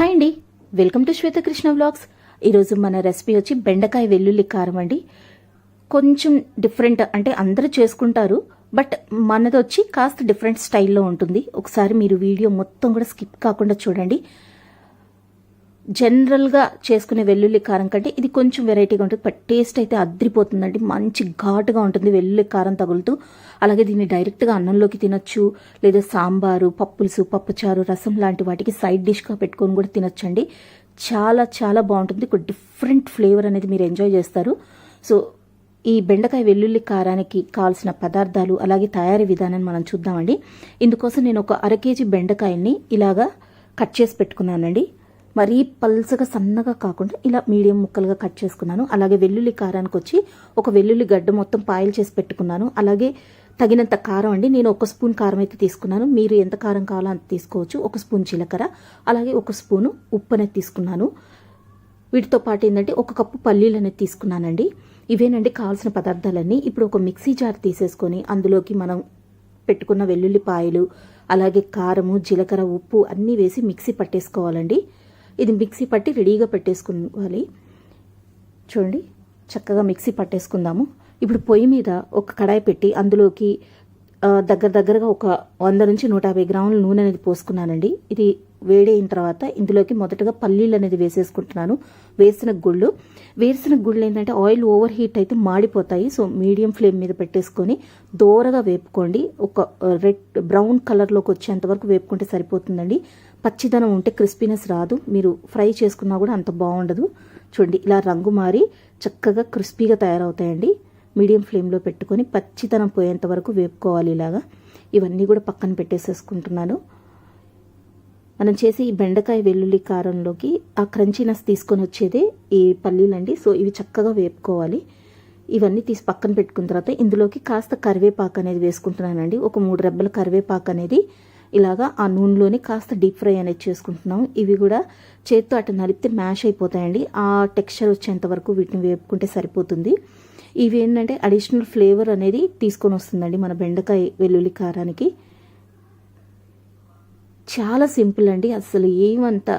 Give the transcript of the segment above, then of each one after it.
Hi అండి welcome to Swetha Krishna vlogs. ఈరోజు మన రెసిపీ వచ్చి బెండకాయ వెల్లుల్లి కారం అండి. కొంచెం డిఫరెంట్ అంటే అందరూ చేసుకుంటారు బట్ మనది వచ్చి కాస్త డిఫరెంట్ స్టైల్లో ఉంటుంది. ఒకసారి మీరు వీడియో మొత్తం కూడా స్కిప్ కాకుండా చూడండి. జనరల్గా చేసుకునే వెల్లుల్లి కారం కంటే ఇది కొంచెం వెరైటీగా ఉంటుంది. బట్ టేస్ట్ అయితే అద్రిపోతుందండి. మంచి ఘాటుగా ఉంటుంది వెల్లుల్లి కారం తగులుతూ. అలాగే దీన్ని డైరెక్ట్గా అన్నంలోకి తినొచ్చు. లేదా సాంబారు పప్పులుసు పప్పుచారు రసం లాంటి వాటికి సైడ్ డిష్గా పెట్టుకొని కూడా తినొచ్చండి. చాలా చాలా బాగుంటుంది. ఒక డిఫరెంట్ ఫ్లేవర్ అనేది మీరు ఎంజాయ్ చేస్తారు. సో ఈ బెండకాయ వెల్లుల్లి కారానికి కావాల్సిన పదార్థాలు అలాగే తయారీ విధానాన్ని మనం చూద్దామండి. ఇందుకోసం నేను ఒక అర కేజీ బెండకాయని ఇలాగా కట్ చేసి పెట్టుకున్నానండి. మరీ పల్చగా సన్నగా కాకుండా ఇలా మీడియం ముక్కలుగా కట్ చేసుకున్నాను. అలాగే వెల్లుల్లి కారానికి వచ్చి ఒక వెల్లుల్లి గడ్డ మొత్తం పాయలు చేసి పెట్టుకున్నాను. అలాగే తగినంత కారం అండి. నేను ఒక స్పూన్ కారం అయితే తీసుకున్నాను. మీరు ఎంత కారం కావాలో అంత తీసుకోవచ్చు. ఒక స్పూన్ జీలకర్ర అలాగే ఒక స్పూను ఉప్పు అనేది తీసుకున్నాను. వీటితో పాటు ఏంటంటే ఒక కప్పు పల్లీలు అనేది తీసుకున్నానండి. ఇవేనండి కావాల్సిన పదార్థాలన్నీ. ఇప్పుడు ఒక మిక్సీ జార్ తీసేసుకొని అందులోకి మనం పెట్టుకున్న వెల్లుల్లిపాయలు అలాగే కారము జీలకర్ర ఉప్పు అన్నీ వేసి మిక్సీ పట్టేసుకోవాలండి. ఇది మిక్సీ పట్టి రెడీగా పెట్టేసుకోవాలి. చూడండి చక్కగా మిక్సీ పట్టేసుకుందాము. ఇప్పుడు పొయ్యి మీద ఒక కడాయి పెట్టి అందులోకి దగ్గర దగ్గరగా ఒక వంద నుంచి నూట యాభై గ్రాముల నూనె అనేది పోసుకున్నానండి. ఇది వేడైన తర్వాత ఇందులోకి మొదటగా పల్లీలు అనేది వేసేసుకుంటున్నాను. వేసిన గుళ్ళు. వేసిన గుళ్ళు ఏంటంటే ఆయిల్ ఓవర్ హీట్ అయితే మాడిపోతాయి. సో మీడియం ఫ్లేమ్ మీద పెట్టేసుకొని దోరగా వేపుకోండి. ఒక రెడ్ బ్రౌన్ కలర్లోకి వచ్చేంత వరకు వేపుకుంటే సరిపోతుందండి. పచ్చిదనం ఉంటే క్రిస్పీనెస్ రాదు. మీరు ఫ్రై చేసుకున్నా కూడా అంత బాగుండదు. చూడండి ఇలా రంగు మారి చక్కగా క్రిస్పీగా తయారవుతాయండి. మీడియం ఫ్లేమ్లో పెట్టుకొని పచ్చితనం పోయేంత వరకు వేపుకోవాలి ఇలాగా. ఇవన్నీ కూడా పక్కన పెట్టేసేసుకుంటున్నాను. మనం చేసే ఈ బెండకాయ వెల్లుల్లి కారంలోకి ఆ క్రంచీనెస్ తీసుకొని వచ్చేదే ఈ పల్లీలండి. సో ఇవి చక్కగా వేపుకోవాలి. ఇవన్నీ తీసి పక్కన పెట్టుకున్న తర్వాత ఇందులోకి కాస్త కరివేపాకు అనేది వేసుకుంటున్నానండి. ఒక మూడు రెబ్బల కరివేపాకు అనేది ఇలాగా ఆ నూనెలోని కాస్త డీప్ ఫ్రై అనేది చేసుకుంటున్నాం. ఇవి కూడా చేత్తో అటు నలిపితే మ్యాష్ అయిపోతాయండి. ఆ టెక్స్చర్ వచ్చేంత వరకు వీటిని వేపుకుంటే సరిపోతుంది. ఇవి ఏంటంటే అడిషనల్ ఫ్లేవర్ అనేది తీసుకొని వస్తుందండి మన బెండకాయ వెల్లుల్లి కారానికి. చాలా సింపుల్ అండి. అసలు ఏమంత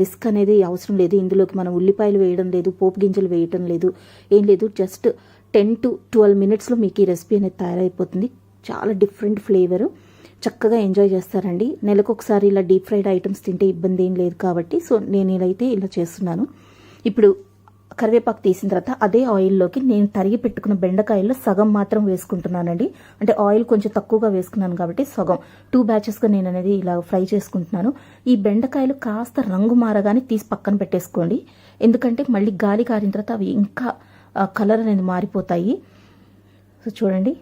రిస్క్ అనేది అవసరం లేదు. ఇందులోకి మనం ఉల్లిపాయలు వేయడం లేదు పోపు గింజలు వేయడం లేదు ఏం లేదు. జస్ట్ టెన్ టు ట్వెల్వ్ మినిట్స్లో మీకు ఈ రెసిపీ అనేది తయారైపోతుంది. చాలా డిఫరెంట్ ఫ్లేవరు. చక్కగా ఎంజాయ్ చేస్తారండి. నెలకు ఒకసారి ఇలా డీప్ ఫ్రైడ్ ఐటమ్స్ తింటే ఇబ్బంది ఏం లేదు కాబట్టి సో నేను ఇదైతే ఇలా చేస్తున్నాను. ఇప్పుడు కరివేపాకు తీసిన తర్వాత అదే ఆయిల్లోకి నేను తరిగి పెట్టుకున్న బెండకాయల్లో సగం మాత్రం వేసుకుంటున్నానండి. అంటే ఆయిల్ కొంచెం తక్కువగా వేసుకున్నాను కాబట్టి సగం. టూ బ్యాచెస్గా నేను అనేది ఇలా ఫ్రై చేసుకుంటున్నాను. ఈ బెండకాయలు కాస్త రంగు మారగానే తీసి పక్కన పెట్టేసుకోండి. ఎందుకంటే మళ్ళీ గాలి కారిన తర్వాత అవి ఇంకా కలర్ అనేది మారిపోతాయి. సో చూడండి.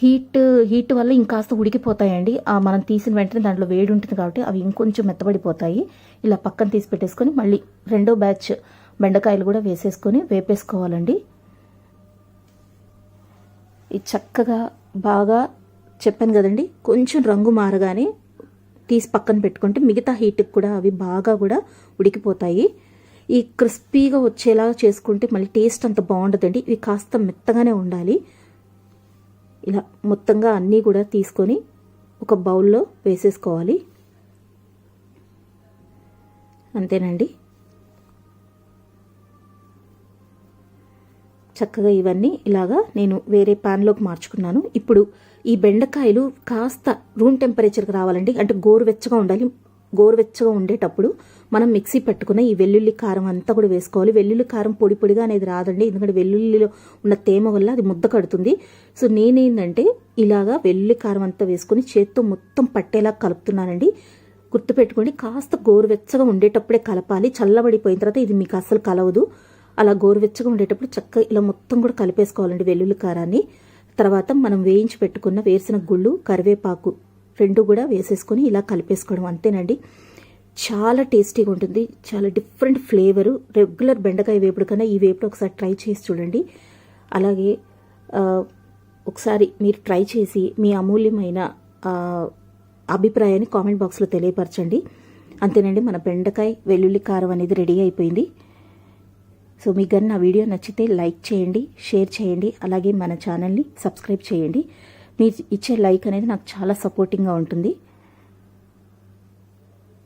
హీట్ హీట్ వల్ల ఇంకాస్త ఉడికిపోతాయండి. మనం తీసిన వెంటనే దాంట్లో వేడి ఉంటుంది కాబట్టి అవి ఇంకొంచెం మెత్తబడిపోతాయి. ఇలా పక్కన తీసి పెట్టేసుకొని మళ్ళీ రెండో బ్యాచ్ బెండకాయలు కూడా వేసేసుకొని వేపేసుకోవాలండి. ఇది చక్కగా బాగా చెప్పాను కదండి కొంచెం రంగు మారగానే తీసి పక్కన పెట్టుకుంటే మిగతా హీట్కి కూడా అవి బాగా కూడా ఉడికిపోతాయి. ఈ క్రిస్పీగా వచ్చేలాగా చేసుకుంటే మళ్ళీ టేస్ట్ అంత బాగుండదండి. ఇవి కాస్త మెత్తగానే ఉండాలి. ఇలా మొత్తంగా అన్నీ కూడా తీసుకొని ఒక బౌల్లో వేసేసుకోవాలి. అంతేనండి. చక్కగా ఇవన్నీ ఇలాగా నేను వేరే ప్యాన్లోకి మార్చుకున్నాను. ఇప్పుడు ఈ బెండకాయలు కాస్త రూమ్ టెంపరేచర్కి రావాలండి. అంటే గోరువెచ్చగా ఉండాలి. గోరువెచ్చగా ఉండేటప్పుడు మనం మిక్సీ పెట్టుకున్న ఈ వెల్లుల్లి కారం అంతా కూడా వేసుకోవాలి. వెల్లుల్లి కారం పొడి పొడిగా అనేది రాదండి. ఎందుకంటే వెల్లుల్లిలో ఉన్న తేమ వల్ల అది ముద్ద కడుతుంది. సో నేనేంటంటే ఇలాగా వెల్లుల్లి కారం అంతా వేసుకుని చేత్తో మొత్తం పట్టేలా కలుపుతున్నానండి. గుర్తుపెట్టుకోండి కాస్త గోరువెచ్చగా ఉండేటప్పుడే కలపాలి. చల్లబడిపోయిన తర్వాత ఇది మీకు అస్సలు కలవదు. అలా గోరువెచ్చగా ఉండేటప్పుడు చక్కగా ఇలా మొత్తం కూడా కలిపేసుకోవాలండి వెల్లుల్లి కారాన్ని. తర్వాత మనం వేయించి పెట్టుకున్న వేసిన గుళ్ళు కరివేపాకు రెండు కూడా వేసేసుకొని ఇలా కలిపేసుకోవడం అంతేనండి. చాలా టేస్టీగా ఉంటుంది. చాలా డిఫరెంట్ ఫ్లేవరు రెగ్యులర్ బెండకాయ వేపుడు కన్నా ఈ వేపుడు ఒకసారి ట్రై చేసి చూడండి. అలాగే ఒకసారి మీరు ట్రై చేసి మీ అమూల్యమైన అభిప్రాయాన్ని కామెంట్ బాక్స్లో తెలియపరచండి. అంతేనండి మన బెండకాయ వెల్లుల్లి కారం అనేది రెడీ అయిపోయింది. సో మీకు కానీ నా వీడియో నచ్చితే లైక్ చేయండి షేర్ చేయండి అలాగే మన ఛానల్ని సబ్స్క్రైబ్ చేయండి. మీరు ఇచ్చే లైక్ అనేది నాకు చాలా సపోర్టింగ్గా ఉంటుంది.